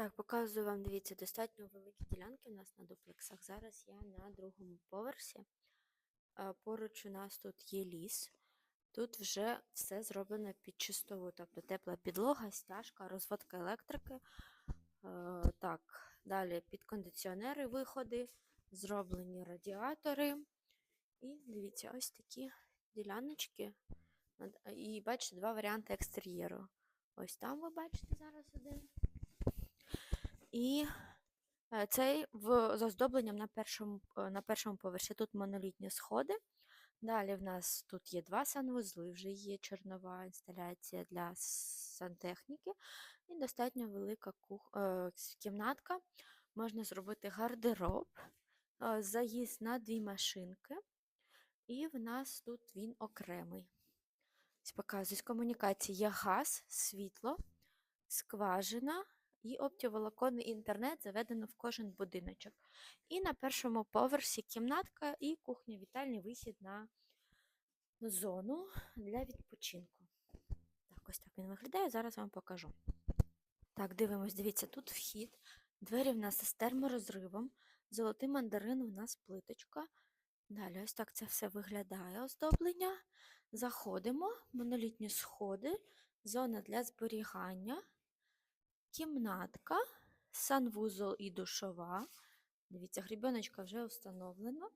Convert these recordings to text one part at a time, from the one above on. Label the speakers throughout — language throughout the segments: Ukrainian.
Speaker 1: Так, показую вам, дивіться, достатньо великі ділянки у нас на дуплексах. Зараз я на другому поверсі. Е, Поруч у нас тут є ліс. Тут вже все зроблено під чистову, тобто тепла підлога, стяжка, розводка електрики. Е, Так, далі підкондиціонери, виходи, зроблені радіатори. І дивіться, ось такі діляночки. І бачите, два варіанти екстер'єру. Ось там ви бачите зараз один. І е, цей в, з оздобленням на першому, е, на першому поверсі тут монолітні сходи. Далі в нас тут є два санвузли, вже є чорнова інсталяція для сантехніки і достатньо велика кух... е, кімнатка. Можна зробити гардероб, заїзд на дві машинки, і в нас тут він окремий. Показую, з комунікації є газ, світло, скважина і оптоволоконний інтернет заведено в кожен будиночок. І на першому поверсі кімнатка і кухня, вітальний вихід на зону для відпочинку. Так, ось так він виглядає. Зараз вам покажу. Так, дивимось, дивіться, тут вхід. Двері в нас з терморозривом. Золотий мандарин у нас плиточка. Далі ось так це все виглядає оздоблення. Заходимо, монолітні сходи, зона для зберігання, кімнатка, санвузол і душова. Дивіться, грібеночка вже встановлена.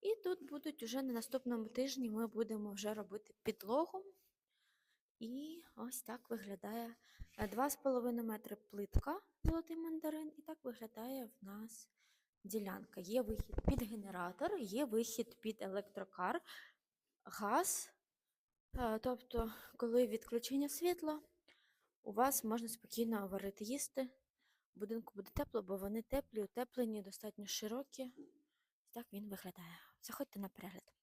Speaker 1: І тут будуть вже на наступному тижні ми будемо вже робити підлогу. І ось так виглядає е, 2,5 метри плитка, золотий мандарин, і так виглядає в нас ділянка. Є вихід під генератор, є вихід під електрокар, газ. Е, Тобто, коли відключення світла, у вас можна спокійно варити їсти. В будинку буде тепло, бо вони теплі, утеплені, достатньо широкі. Так він виглядає. Заходьте на перегляд.